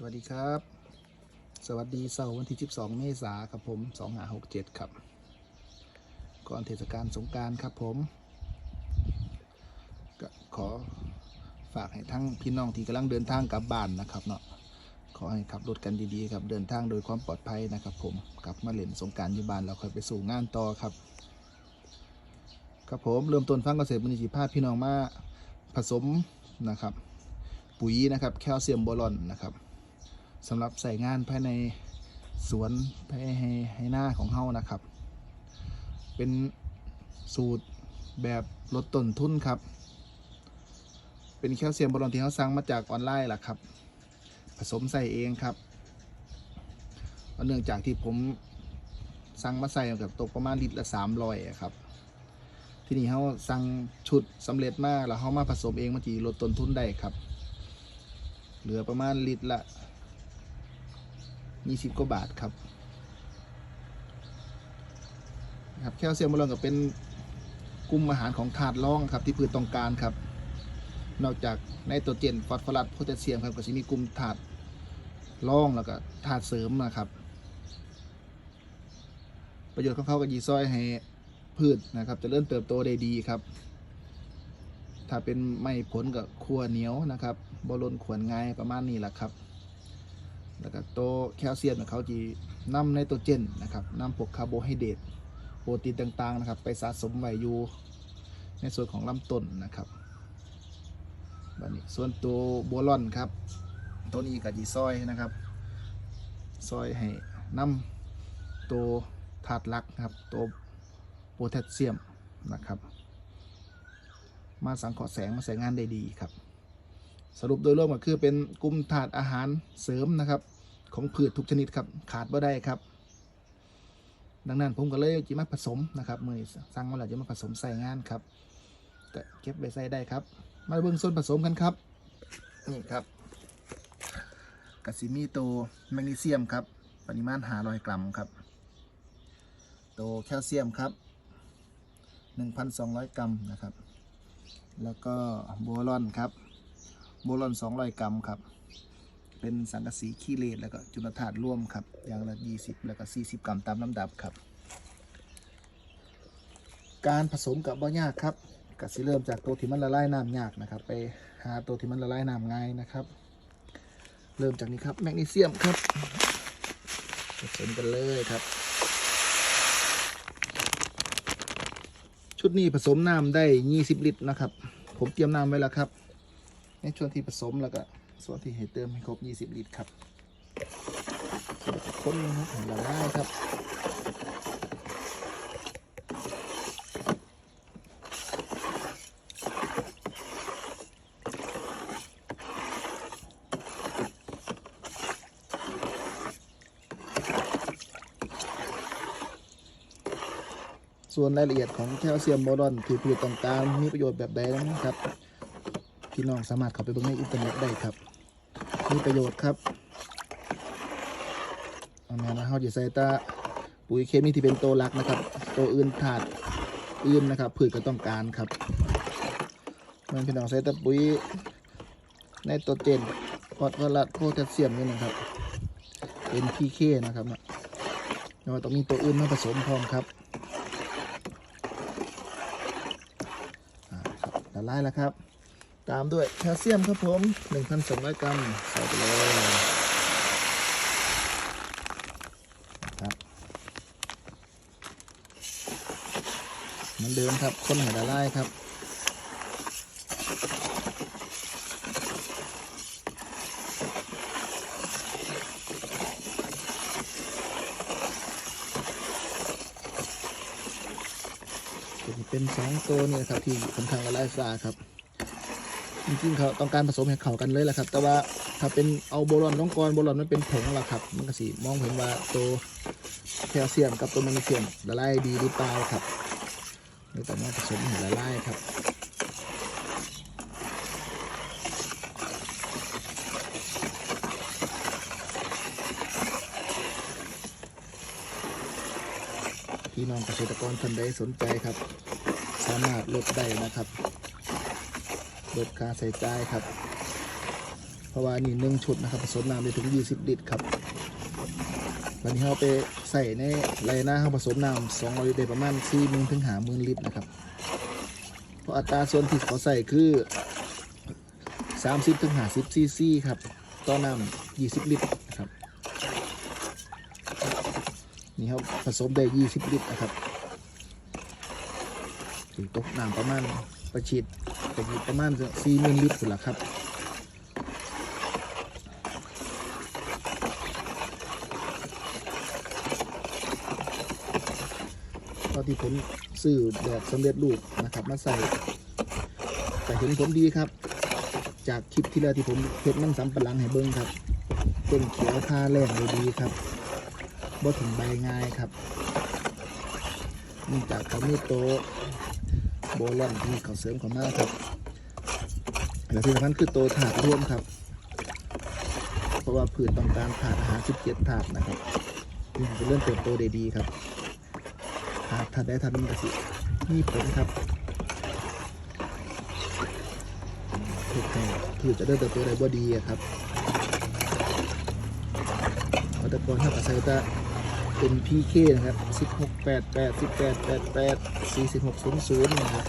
สวัสดีครับ สวัสดีเสาร์วันที่ 12 เมษายนครับผม 2567 ครับ ก่อนเทศกาลสงการครับผม ก็ขอฝากให้ทั้งพี่น้องที่กำลังเดินทางกลับบ้านนะครับเนาะ ขอให้ขับรถกันดีๆครับ เดินทางโดยความปลอดภัยนะครับผม กลับมาเล่นสงการอยู่บ้านแล้วค่อยไปสู่งานต่อครับ ครับผมเริ่มต้นฟังเกษตรมณีจิภาพพี่น้องมาผสมนะครับปุ๋ยนะครับแคลเซียมโบรอนนะครับ สำหรับใส่งานภายในสวนภายใให้หน้าของเฮานะครับ เป็นสูตรแบบลดต้นทุนครับ เป็นแคลเซียมโบรอนที่เขาสั่งมาจากออนไลน์ล่ะครับ ผสมใส่เองครับเนื่องจากที่ผมสั่งมาใส่กับตกประมาณลิตรละ300ครับ ที่นี่เขาสั่งชุดสำเร็จมากแล้วเขามาผสมเองมันจีลดต้นทุนได้ครับ เหลือประมาณลิตรละ 20กว่าบาทครับครับแคลเซียมบอลอนก็เป็นกลุ่มอาหารของถาดรองครับที่พืชต้องการครับ นอกจากไนโตรเจนฟอสฟอรัสโพแทสเซียมครับก็จะมีกลุ่มถาดรองแล้วก็ถาดเสริมนะครับ ประโยชน์ของเขาก็ยีซอยให้พืชนะครับจะเริ่มเติบโตได้ดีครับ ถ้าเป็นไม่ผลกับขัวเหนียวนะครับบอลนขวนง่ายประมาณนี้แหละครับ แล้วก็โตแคลเซียมเนี่ยเขาจีนำไนโตรเจนนะครับนำพวกคาร์โบไฮเดรตโปรตีนต่างๆนะครับ ไปสะสมไว้อยู่ในส่วนของลำต้นนะครับบัดนี้ส่วนตัวโบลอนครับ ตัวนี้กับจีซอยนะครับ ซอยให้นำตัวถาดหลักครับ ตัวโพแทสเซียมนะครับ มาสังเคราะห์แสงมาใส่งานได้ดีครับ สรุปโดยรวมก็คือเป็นกลุ่มถาดอาหารเสริมนะครับ ของพืชทุกชนิดครับขาดบ่ได้ครับ ดังนั้นผมก็เลยจิมาผสมนะครับมือสั่งมาแล้วจะมาผสมใส่งานครับก็เก็บไว้ใส่ได้ครับ มาเบิ่งส่วนผสมกันครับ นี่ครับกระสิมีตัวแมกนีเซียมครับ ปริมาณ500กรัมครับตัวแคลเซียมครับ 1,200 กรัมนะครับ แล้วก็โบรอนครับ โบรอน200 กรัมครับ เป็นสังกะสีขี้เลนแล้วก็จุลธาตุร่วมครับ อย่างละ 20 แล้วก็ 40 กรัมตามลำดับครับ การผสมกับบ่ยากครับก็สิเริ่มจากตัวที่มันละลายน้ำยากนะครับ ไปหาตัวที่มันละลายน้ำง่ายนะครับ เริ่มจากนี้ครับแมกนีเซียมครับผสมกันเลยครับ ชุดนี้ผสมน้ำได้ 20 ลิตรนะครับ ผมเตรียมน้ำไว้แล้วครับ ในช่วงที่ผสมแล้วก็ส่วนที่ให้เติมให้ครบ 20 ลิตรครับคนนะครับให้ละลายครับส่วนรายละเอียดของแคลเซียมโบรอนที่พืชต้องการมีประโยชน์แบบใดนะครับ พี่น้องสามารถเข้าไปเบิ่งในอินเทอร์เน็ตได้ครับ มีประโยชน์ครับเอันนี้นะเขาจะใส่ตาปุ๋ยเคมีที่เป็นตัวหลักนะครับ ตัวอื่นถาดอื่นนะครับพืชก็ต้องการครับมันพี่น้องใส่ตาปุ๋ยในตัวเจนฟอสฟอรัสโพแทสเซียมนี่นะครับเป็นพีเคนะครับเนาะแล้วาต้องมีตัวอื่นมาผสมพร้อมครับละลายแล้วครับ ตามด้วยแคลเซียมครับผม 1,200 กรัมใส่ไปเลยครับเหมือนเดิมครับคนให้ละลายครับ เป็นสองตัวเนี่ยครับที่ค่อนข้างละลายซาครับ จริงๆเขาต้องการผสมให้เข้ากันเลยแหละครับ แต่ว่าถ้าเป็นเอาโบรอนลงกรโบรอนมันเป็นผงและครับ มันก็สีมองเห็นว่าตัวแคลเซียมกับตัวแมกนีเซียมละลายดีหรือเปล่าครับเลยต้องมาผสมให้ละลายครับพี่น้องเกษตรกรท่านใดสนใจครับ สามารถลดได้นะครับ ลดค่าใช้จ่ายครับ เพราะว่านี่หนึ่งชุดนะครับผสมน้ำได้ถึง 20 ลิตรครับวันนี้เราไปใส่ในไรหน้าเราผสมน้ำ200ลิตรได้ประมาณ4มื่นถึง5มื่นลิตรนะครับ เพราะอัตราส่วนที่เขาใส่คือ30ถึง50ซีซีครับต่อน้ำ20ลิตรนะครับนี่ครับผสมได้20ลิตรนะครับถึงตกน้ำประมาณประชิด จะอยู่ประมาณ4มื่นลิตรพุ่นละครับตอนที่ผมซื้อแบบสำเร็จรูปนะครับ มาใส่แต่เห็นผลดีครับ จากคลิปที่แล้วที่ผมเพ็ดมันสำปะหลังให้เบิ้งครับต้นเขียวผ้าแรงเลยดีครับบ่ถึงใบง่ายครับนื่จากเขามีโต โบลอนที่เขาเสริมเขามาครับและที่สำคัญคือโตถาดร่วมครับ เพราะว่าพืชต้องการถาดอาหาร 17 ถาดนะครับนี่จะเริ่มเติบโตได้ดีครับถ้าถ้าได้ทันมันก็สิมีผลครับเห็ดให้คือจะได้เติบโตได้บ่ดีครับเอาแตะกอนถ้ากับใส่ตะ เป็น PK นะครับ 16 88 18 88 46 00นะครับ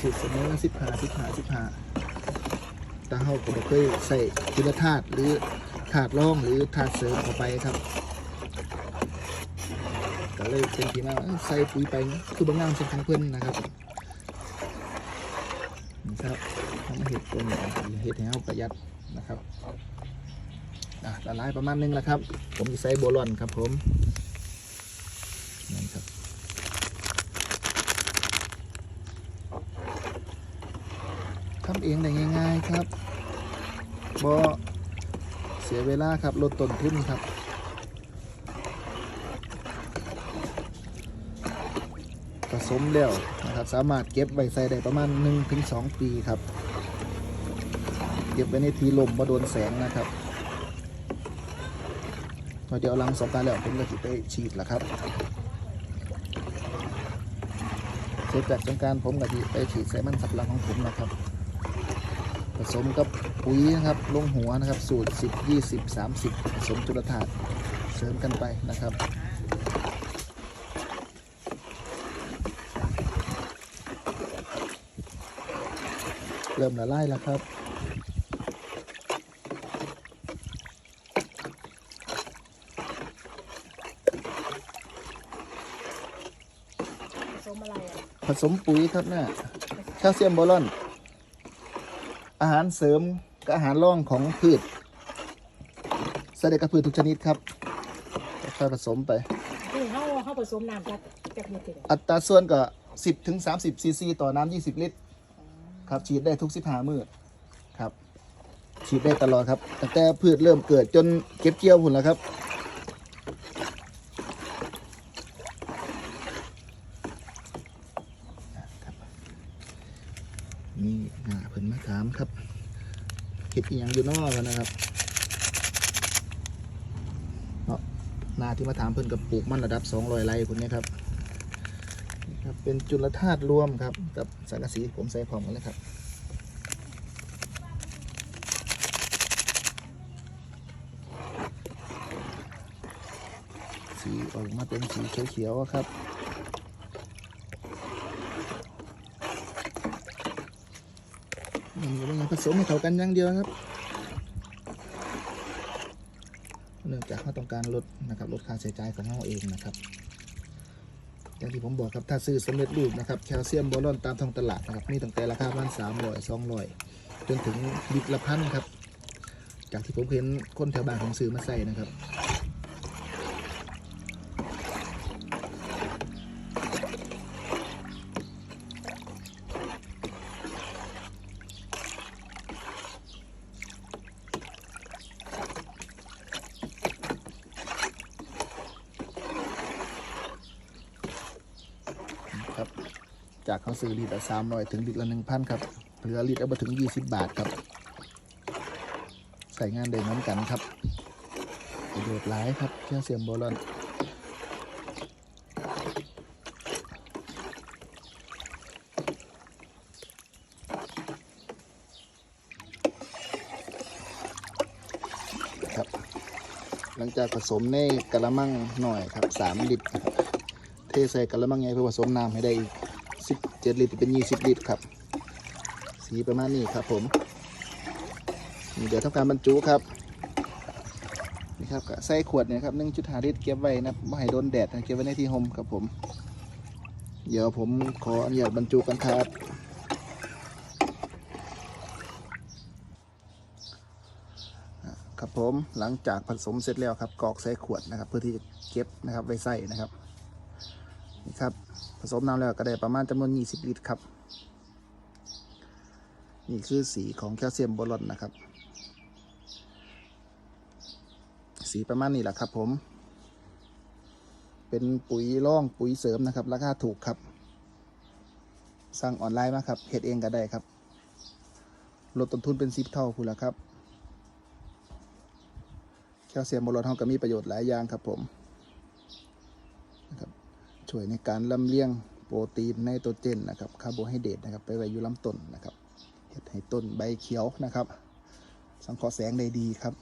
สิบเสมอ15 15 15แต่เฮาก็บ่เคยใส่คุณธาตุหรือถาดรองหรือถาดเสริมเข้าไปครับก็เลยเป็นที่มาใส่ปุ๋ยไปคือบางงามเป็นของเพื่อนนะครับนี่ครับทำมาเห็ดตัวนี้เห็ดให้เราประหยัดนะครับ ละลายประมาณนึงแล้วครับ ผมจะใส่โบลอนครับผมนี่ครับทำเองได้ง่าย ๆครับบ่เสียเวลาครับลดต้นทุนครับผสมแล้วนะครับสามารถเก็บไว้ใส่ได้ประมาณ 1-2 ปีครับ เก็บไว้ในทีลมมาโดนแสงนะครับ เดี๋ยวหลังสงการแล้วผมก็จะไปฉีดล้วครับเสร็จจากสงการผมก็จะไปฉีดใส่มันสับหลังของผมนะครับ ผสมกับปุ๋ยนะครับลงหัวนะครับ สูตร 10 20 30 ผสมจุลธาตุเสริมกันไปนะครับเริ่มละลายแล้วครับ ผสมอะไรอะ ผ สมปุ๋ยครับเนี่ยแคลเซียมโบรอน อาหารเสริมกับอาหารร่องของพืชใส่ได้กับพืชทุกชนิดครับค่อยๆผสมไป นี่เขาเขาผสมน้ำจากจากนี่ติดอัตราส่วนก็10ถึง30ซีซีต่อน้ำ20ลิตร ครับฉีดได้ทุก15มื้อครับ ฉีดได้ตลอดครับตั้งแต่พืชเริ่มเกิดจนเก็บเกี่ยวผลแล้วครับ นี่หน้าเพิ่นมาถามครับเห็ดอีหยังอยู่นอกกันนะครับเนาะนาที่มาถามเพิ่นกับปลูกมันระดับ200ไร่คนนี้ครับนะครับ เป็นจุลธาตุรวมครับ กับสังกะสีผมใส่พร้อมกันเลยครับสีออกมาเป็นสีเขียวๆครับ มันก็ยัง ผสมให้เข้ากันอย่างเดียวครับ เนื่องจากเขาต้องการลดนะครับลดค่าใช้จ่ายของเราเองนะครับอย่างที่ผมบอกครับถ้าซื้อสำเร็จรูปนะครับแคลเซียมโบรอนตามท้องตลาดนะครับมีตั้งแต่ราคาประมาณสามร้อยสองร้อยจนถึงลิตรละพันครับ จากที่ผมเห็นคนแถวบ้านผมซื้อมาใส่นะครับ จากเขาซื้อลิตรละสามร้อยถึงลิตรละหนึ่งพันครับเหลือลิตรละบ่ถึงยี่สิบบาทครับ ใส่งานได้เหมือนกันครับประโยชน์หลายครับแคลเซียมโบรอนหลังจากผสมในกระมังหน่อยครับสามลิตรนะครับเทใส่กระมังใหญ่เพื่อผสมน้ำให้ได้อีก เจ็ดลิตรเป็นยี่สิบลิตรครับ สีประมาณนี้ครับผมเดี๋ยวทำการบรรจุครับนี่ครับใส่ขวดเนี่ยครับหนึ่งจุดห้าลิตรเก็บไว้นะไม่ให้โดนแดดนะเก็บไว้ในที่ห่มครับผม เดี๋ยวผมขออนุญาตบรรจุกันครับครับผมหลังจากผสมเสร็จแล้วครับกรอกใส่ขวดนะครับ เพื่อที่จะเก็บนะครับไว้ใส่นะครับนี่ครับ ผสมน้ำแล้วก็ได้ประมาณจำนวน 20 ลิตรครับ นี่คือสีของแคลเซียมโบรอนนะครับ สีประมาณนี้แหละครับผม เป็นปุ๋ยร่องปุ๋ยเสริมนะครับ ราคาถูกครับ สั่งออนไลน์มาครับเฮ็ดเองก็ได้ครับ ลดต้นทุนเป็นสิบเท่าคุณละครับแคลเซียมโบรอนเฮาก็มีประโยชน์หลายอย่างครับผม ช่วยในการลำเลียงโปรตีนไนโตรเจนนะครับคาร์โบไฮเดรตนะครับไปไว้อยู่ลำต้นนะครับเฮ็ดให้ต้นใบเขียวนะครับ สังเคราะห์แสงได้ดีครับ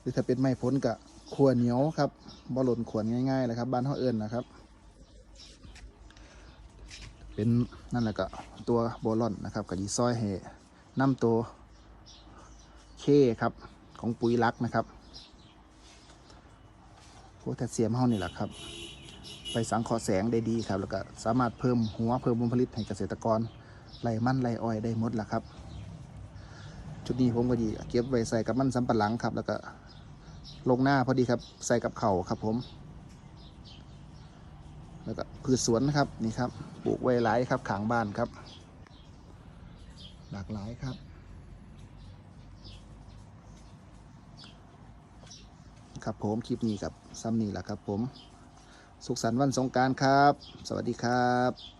หรือถ้าเป็นไม้พ้นกับขวเหนียวครับบ่หล่นขวนง่ายๆเลยครับบ้านเฮาเอิ้นนะครับ เป็นนั่นแหละก็ตัวโบรอนนะครับกับยีซอยให้น้ำตัวเคครับของปุ๋ยลักนะครับโพแทสเซียมเฮานี่แหละครับ ไปสังเคราะห์แสงได้ดีครับ แล้วก็สามารถเพิ่มหัวเพิ่มผลผลิตให้เกษตรกรไรมันไรอ้อยได้หมดละครับ ชุดนี้ผมก็ดีเก็บไว้ใส่กับมันสำปะหลังครับ แล้วก็ลงหน้าพอดีครับ ใส่กับเข่าครับผม แล้วก็พืชสวนนะครับนี่ครับปลูกไว้หลายครับขางบ้านครับ หลากหลายครับครับผมคลิปนี้กับซัมนี่แหละครับผม สุขสันต์วันสงการครับ สวัสดีครับ